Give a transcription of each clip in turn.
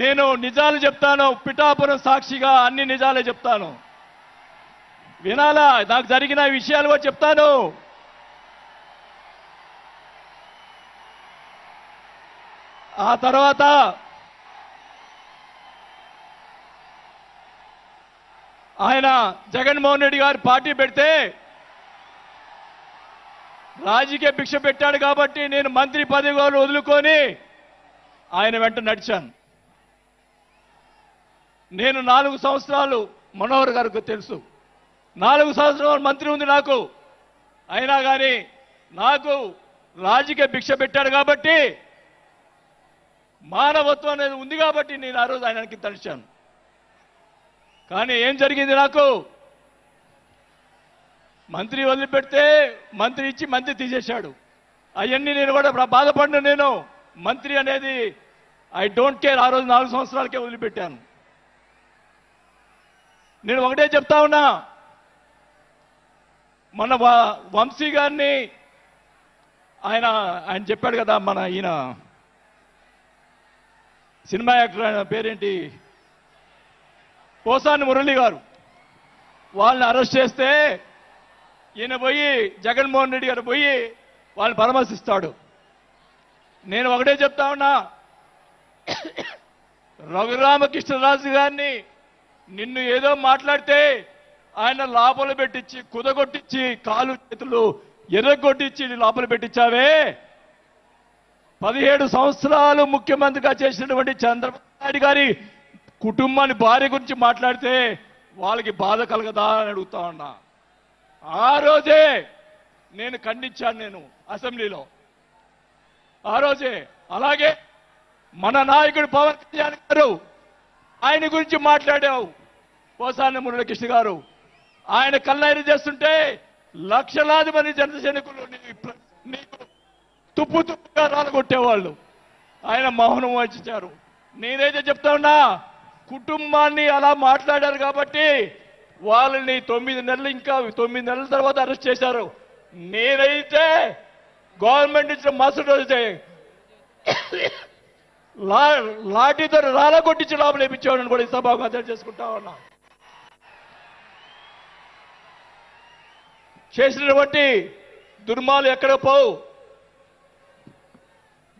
నేను నిజాలు చెప్తాను పిఠాపురం సాక్షిగా అన్ని నిజాలే చెప్తాను. వినాలా? నాకు జరిగిన విషయాలు కూడా చెప్తాను. ఆ తర్వాత ఆయన జగన్మోహన్ రెడ్డి గారు పార్టీ పెడితే రాజకీయ భిక్ష పెట్టాడు కాబట్టి నేను మంత్రి పదవి వదులుకొని ఆయన వెంట నడిచాను. నేను నాలుగు సంవత్సరాలు మనోహర్ గారికి తెలుసు. నాలుగు సంవత్సరాలు మంత్రి ఉంది నాకు. అయినా కానీ నాకు రాజకీయ భిక్ష పెట్టాడు కాబట్టి మానవత్వం అనేది ఉంది కాబట్టి నేను ఆ రోజు ఆయనకి తలిచాను. కానీ ఏం జరిగింది నాకు? మంత్రి వదిలిపెడితే మంత్రి ఇచ్చి మంత్రి తీసేశాడు. అవన్నీ నేను కూడా బాధపడిన నేను. మంత్రి అనేది ఐ డోంట్ కేర్ ఆ రోజు నాలుగు సంవత్సరాలకే వదిలిపెట్టాను. నేను ఒకటే చెప్తా ఉన్నా. మన వ- వంశీ గారిని ఆయన ఆయన చెప్పాడు కదా మన ఈయన సినిమా యాక్టర్ ఆయన పేరేంటి? పోసాని మురళి గారు. వాళ్ళని అరెస్ట్ చేస్తే ఈయన పోయి జగన్మోహన్ రెడ్డి గారు పోయి వాళ్ళని పరామర్శిస్తాడు. నేను ఒకటే చెప్తా ఉన్నా. రఘురామకృష్ణరాజు గారిని నిన్ను ఏదో మాట్లాడితే ఆయన లోపల పెట్టించి కుదగొట్టించి కాలు చేతులు ఎర్రగొట్టించి లోపల పెట్టించావే? పదిహేడు సంవత్సరాలు ముఖ్యమంత్రిగా చేసినటువంటి చంద్రబాబు నాయుడు గారి కుటుంబాన్ని భార్య గురించి మాట్లాడితే వాళ్ళకి బాధ కలగదా అని అడుగుతా ఉన్నా. ఆ రోజే నేను ఖండించాను నేను అసెంబ్లీలో. ఆ రోజే అలాగే మన నాయకుడు పవన్ కళ్యాణ్ గారు ఆయన గురించి మాట్లాడావు. పోసాని మురళీకృష్ణ గారు ఆయన కళ్ళైన చేస్తుంటే లక్షలాది మంది జన సైనికులు నీకు తుప్పు తుప్పుగా రాలగొట్టేవాళ్ళు. ఆయన మౌనం వహించారు. నేనైతే చెప్తా ఉన్నా కుటుంబాన్ని అలా మాట్లాడారు కాబట్టి వాళ్ళని తొమ్మిది నెలలు ఇంకా తొమ్మిది నెలల తర్వాత అరెస్ట్ చేశారు. నేనైతే గవర్నమెంట్ ఇచ్చిన మసడు అయితే లా లాఠీతో రాలగొట్టించి లాభం వేపించేవాడిని కూడా ఈ సభకు అర్థం చేసుకుంటా ఉన్నా. చేసినటువంటి దుర్మాలు ఎక్కడ పోవు?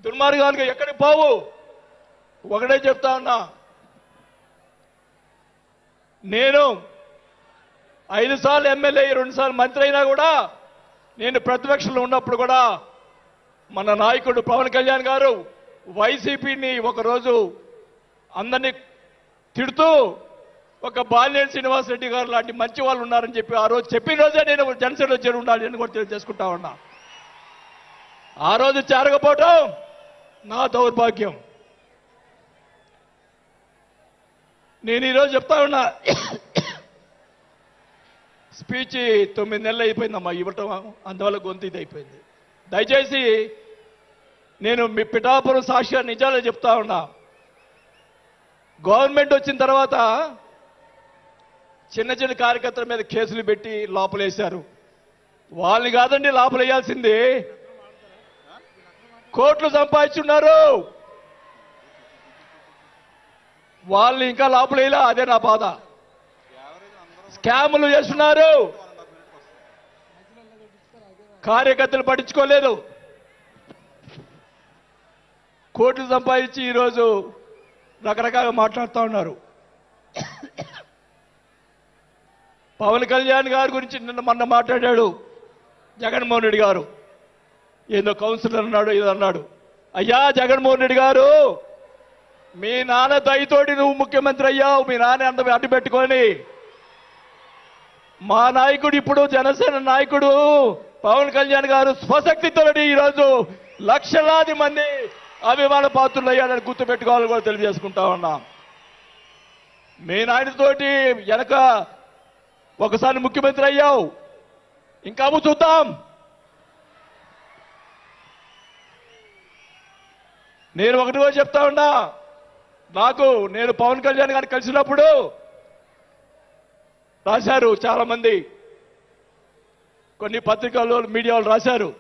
దుర్మార్గాలకు ఎక్కడికి పోవు? ఒకటే చెప్తా ఉన్నా. నేను ఐదు సార్లు ఎమ్మెల్యే రెండు సార్లు మంత్రి అయినా కూడా నేను ప్రతిపక్షంలో ఉన్నప్పుడు కూడా మన నాయకుడు పవన్ కళ్యాణ్ గారు వైసీపీని ఒకరోజు అందరినీ తిడుతూ ఒక బాలినేని శ్రీనివాస్ రెడ్డి గారు లాంటి మంచి వాళ్ళు ఉన్నారని చెప్పి ఆ రోజు చెప్పిన రోజే నేను జనసేనలో చేరి ఉండాలి అని కూడా తెలియజేసుకుంటా ఉన్నా. ఆ రోజు చేరకపోవటం నా దౌర్భాగ్యం. నేను ఈరోజు చెప్తా ఉన్నా స్పీచ్ తొమ్మిది నెలలు అయిపోయిందమ్మా ఇవ్వటం అందువల్ల గొంతు ఇది అయిపోయింది. దయచేసి నేను మీ పిఠాపురం సాక్షిగా నిజాలు చెప్తా ఉన్నా. గవర్నమెంట్ వచ్చిన తర్వాత చిన్న చిన్న కార్యకర్తల మీద కేసులు పెట్టి లోపలేశారు. వాళ్ళని కాదండి లోపలేయాల్సింది. కోట్లు సంపాదించున్నారు. వాళ్ళని ఇంకా లోపలేలా అదే నా బాధ. స్కాములు చేస్తున్నారు. కార్యకర్తలు పట్టించుకోలేదు. కోట్లు సంపాదించి ఈరోజు రకరకాలుగా మాట్లాడుతూ ఉన్నారు. పవన్ కళ్యాణ్ గారి గురించి నిన్న మొన్న మాట్లాడాడు జగన్మోహన్ రెడ్డి గారు. ఏదో కౌన్సిలర్ అన్నాడు ఏదో అన్నాడు. అయ్యా జగన్మోహన్ రెడ్డి గారు మీ నాన్న దయతోటి నువ్వు ముఖ్యమంత్రి అయ్యావు మీ నాన్న అంత అడ్డు పెట్టుకొని. మా నాయకుడు ఇప్పుడు జనసేన నాయకుడు. పవన్ కళ్యాణ్ గారు స్వశక్తితో ఈరోజు లక్షలాది మంది అభిమాన పాత్రులు అయ్యాడని గుర్తు పెట్టుకోవాలని కూడా తెలియజేసుకుంటా ఉన్నాం. మీ నాయనతోటి వెనక ఒకసారి ముఖ్యమంత్రి అయ్యావు. ఇంకా చూద్దాం. నేను ఒకటి కూడా చెప్తా ఉన్నా. నాకు నేను పవన్ కళ్యాణ్ గారిని కలిసినప్పుడు రాశారు చాలా మంది కొన్ని పత్రికల్లో మీడియా వాళ్ళు రాశారు.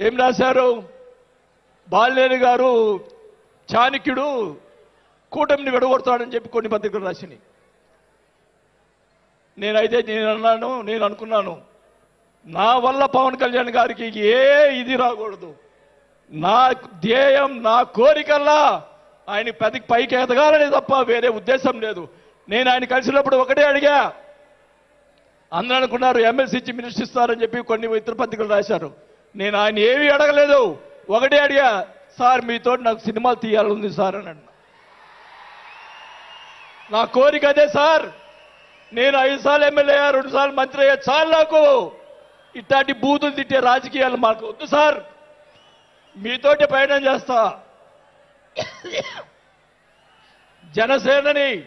ఏం రాశారు? బాలినేని గారు చాణక్యుడు కూటమిని విడగొడతాడని చెప్పి కొన్ని పత్రికలు రాసినాయి. నేనైతే నేను అన్నాను నేను అనుకున్నాను నా వల్ల పవన్ కళ్యాణ్ గారికి ఏ ఇది రాకూడదు. నా ధ్యేయం నా కోరికల్లా ఆయన పెద్ద పైకి ఎదగాలని తప్ప వేరే ఉద్దేశం లేదు. నేను ఆయన కలిసినప్పుడు ఒకటే అడిగా అందరూ అనుకున్నారు ఎమ్మెల్సీ ఇచ్చి మినిస్టర్ ఇస్తారని చెప్పి కొన్ని ఇతర పత్రికలు రాశారు. నేను ఆయన ఏమీ అడగలేదు. ఒకటే అడిగా సార్ మీతో నాకు సినిమాలు తీయాలని సార్ అని అన్నా. నా కోరిక అదే సార్. నేను ఐదు సార్లు ఎమ్మెల్యే రెండు సార్లు మంత్రి అయ్యా. చాలు నాకు. ఇట్లాంటి బూతులు తిట్టే రాజకీయాలు మాకు వద్దు సార్. మీతోటి ప్రయాణం చేస్తా. జనసేనని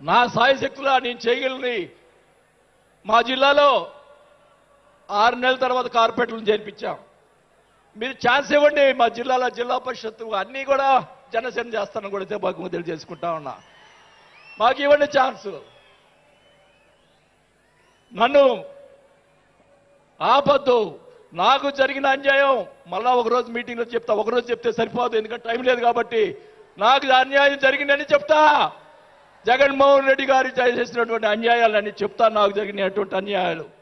నా సాయశక్తులా నేను చేయగలని. మా జిల్లాలో ఆరు నెలల తర్వాత కార్పొరేట్లను చేర్పించాం. మీరు ఛాన్స్ ఇవ్వండి మా జిల్లాలో జిల్లా పరిషత్తు అన్నీ కూడా జనసేన చేస్తాను కూడా బాగా తెలియజేసుకుంటా ఉన్నా. మాకు ఇవ్వండి ఛాన్స్. నన్ను ఆపద్దు. నాకు జరిగిన అన్యాయం మళ్ళా ఒకరోజు మీటింగ్లో చెప్తా. ఒకరోజు చెప్తే సరిపోదు ఎందుకంటే టైం లేదు కాబట్టి. నాకు అన్యాయం జరిగిందని చెప్తా. జగన్మోహన్ రెడ్డి గారు చేసినటువంటి అన్యాయాలని చెప్తా. నాకు జరిగినటువంటి అన్యాయాలు.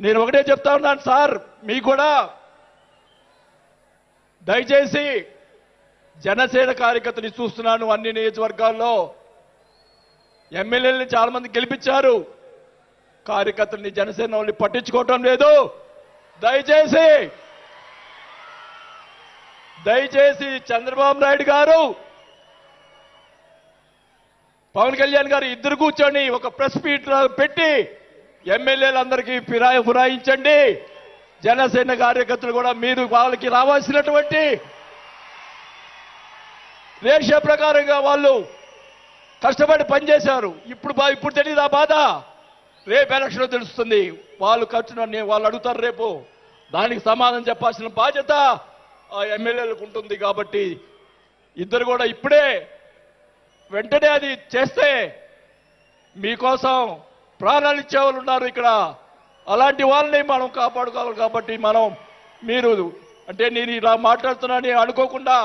నేను ఒకటే చెప్తా ఉన్నాను సార్. మీ కూడా దయచేసి జనసేన కార్యకర్తని చూస్తున్నాను అన్ని నియోజకవర్గాల్లో. ఎమ్మెల్యేలని చాలా మంది గెలిపించారు. కార్యకర్తల్ని జనసేన వాళ్ళని పట్టించుకోవటం లేదు. దయచేసి దయచేసి చంద్రబాబు నాయుడు గారు పవన్ కళ్యాణ్ గారు ఇద్దరు కూర్చొని ఒక ప్రెస్ మీట్ పెట్టి ఎమ్మెల్యేలందరికీ ఫిరాయి ఫిరాయించండి. జనసేన కార్యకర్తలు కూడా మీరు వాళ్ళకి రావాల్సినటువంటి రేష ప్రకారంగా వాళ్ళు కష్టపడి పనిచేశారు. ఇప్పుడు ఇప్పుడు తెలియదు ఆ బాధ? రేపు ఎలక్షన్ తెలుస్తుంది. వాళ్ళు ఖర్చును వాళ్ళు అడుగుతారు రేపు. దానికి సమాధానం చెప్పాల్సిన బాధ్యత ఆ ఎమ్మెల్యేలకు ఉంటుంది కాబట్టి ఇద్దరు కూడా ఇప్పుడే వెంటనే అది చేస్తే మీకోసం ప్రాణాలు ఇచ్చే వాళ్ళు ఉన్నారు ఇక్కడ. అలాంటి వాళ్ళని మనం కాపాడుకోవాలి కాబట్టి మనం మీరు అంటే నేను ఇలా మాట్లాడుతున్నానని అనుకోకుండా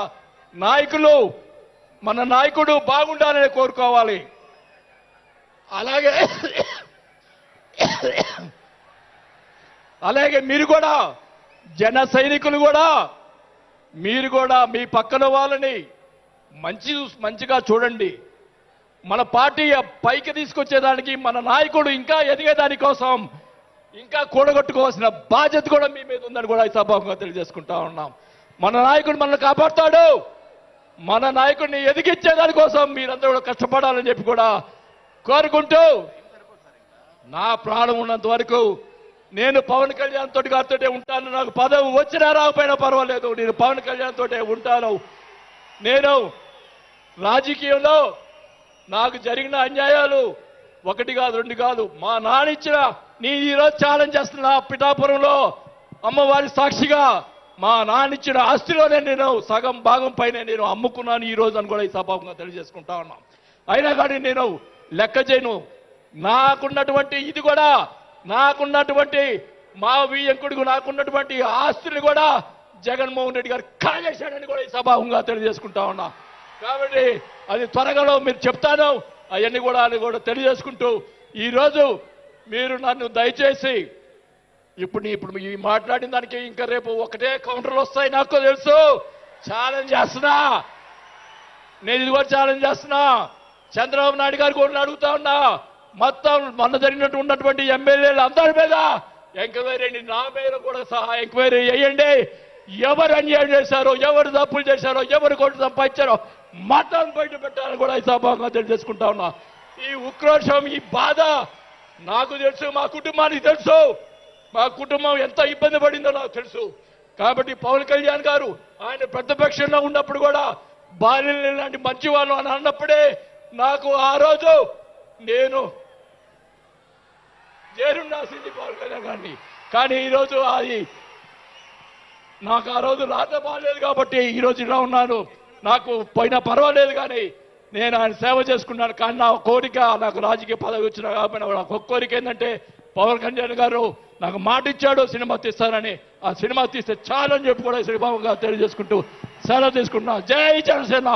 నాయకులు మన నాయకుడు బాగుండాలని కోరుకోవాలి. అలాగే అలాగే మీరు కూడా జన సైనికులు కూడా మీరు కూడా మీ పక్కన వాళ్ళని మంచి మంచిగా చూడండి. మన పార్టీ పైకి తీసుకొచ్చేదానికి మన నాయకుడు ఇంకా ఎదిగేదాని కోసం ఇంకా కూడగొట్టుకోవాల్సిన బాధ్యత కూడా మీ మీద ఉందని కూడా ఈ సభాముఖంగా తెలియజేసుకుంటా ఉన్నాం. మన నాయకుడు మనల్ని కాపాడుతాడు. మన నాయకుడిని ఎదిగించేదాని కోసం మీరందరూ కూడా కష్టపడాలని చెప్పి కూడా కోరుకుంటూ నా ప్రాణం ఉన్నంత వరకు నేను పవన్ కళ్యాణ్ తోటి గారితోటే ఉంటాను. నాకు పదవి వచ్చినా రాకపోయినా పర్వాలేదు. నేను పవన్ కళ్యాణ్ తోటే ఉంటాను. నేను రాజకీయంలో నాకు జరిగిన అన్యాయాలు ఒకటి కాదు రెండు కాదు. మా నాన్న ఇచ్చిన నీ ఈరోజు ఛాలెంజ్ చేస్తున్నా పిఠాపురంలో అమ్మవారి సాక్షిగా మా నాన్న ఇచ్చిన ఆస్తిలోనే నేను సగం భాగం పైన నేను అమ్ముకున్నాను ఈ రోజు అని కూడా ఈ సభాముగా తెలియజేసుకుంటా ఉన్నాం. అయినా కానీ నేను లెక్క చేయను. నాకున్నటువంటి ఇది కూడా నాకున్నటువంటి మా వియ్యంకుడికి నాకున్నటువంటి ఆస్తులు కూడా జగన్మోహన్ రెడ్డి గారు కాజేశాడని కూడా ఈ సభాముగా తెలియజేసుకుంటా ఉన్నా. కాబట్టి అది త్వరగాలో మీరు చెప్తాను. అవన్నీ కూడా అని కూడా తెలియజేసుకుంటూ ఈరోజు మీరు నన్ను దయచేసి ఇప్పుడు ఇప్పుడు ఈ మాట్లాడిన దానికి ఇంకా రేపు ఒకటే కౌంటర్లు వస్తాయి నాకు తెలుసు. ఛాలెంజ్ చేస్తున్నా. నేను ఇది కూడా ఛాలెంజ్ చేస్తున్నా. చంద్రబాబు నాయుడు గారు కూడా అడుగుతా ఉన్నా. మొత్తం మొన్న జరిగినట్టు ఉన్నటువంటి ఎమ్మెల్యేలు అందరి మీద ఎంక్వైరీ అండి నా మీద కూడా సహా ఎంక్వైరీ చేయండి. ఎవరు అన్యాయం చేశారో ఎవరు తప్పులు చేశారో ఎవరు కోట్లు సంపాదించారో మతం బయట పెట్టాలని కూడా ఈ సభాగా తెలియజేసుకుంటా ఉన్నా. ఈ ఉక్రోషం ఈ బాధ నాకు తెలుసు మా కుటుంబానికి తెలుసు. మా కుటుంబం ఎంత ఇబ్బంది పడిందో నాకు తెలుసు. కాబట్టి పవన్ కళ్యాణ్ గారు ఆయన ప్రతిపక్షంలో ఉన్నప్పుడు కూడా బాల్యం లాంటి మంచివాళ్ళు అని అన్నప్పుడే నాకు ఆ రోజు నేను చేరున్నాసింది పవన్ కళ్యాణ్ గారిని. కానీ ఈరోజు అది నాకు ఆ రోజు రాత బాగాలేదు కాబట్టి ఈ రోజు ఇలా ఉన్నాను. నాకు పోయినా పర్వాలేదు కానీ నేను ఆయన సేవ చేసుకున్నాను కానీ నా కోరిక నాకు రాజకీయ పదవి వచ్చిన కాబట్టి నాకు ఒక కోరిక ఏంటంటే పవన్ కళ్యాణ్ గారు నాకు మాట ఇచ్చాడు సినిమా తీస్తానని ఆ సినిమా తీస్తే చాలని చెప్పి కూడా శ్రీబాబు గారు తెలియజేసుకుంటూ సెలవు తీసుకుంటున్నా. జై జనసేన!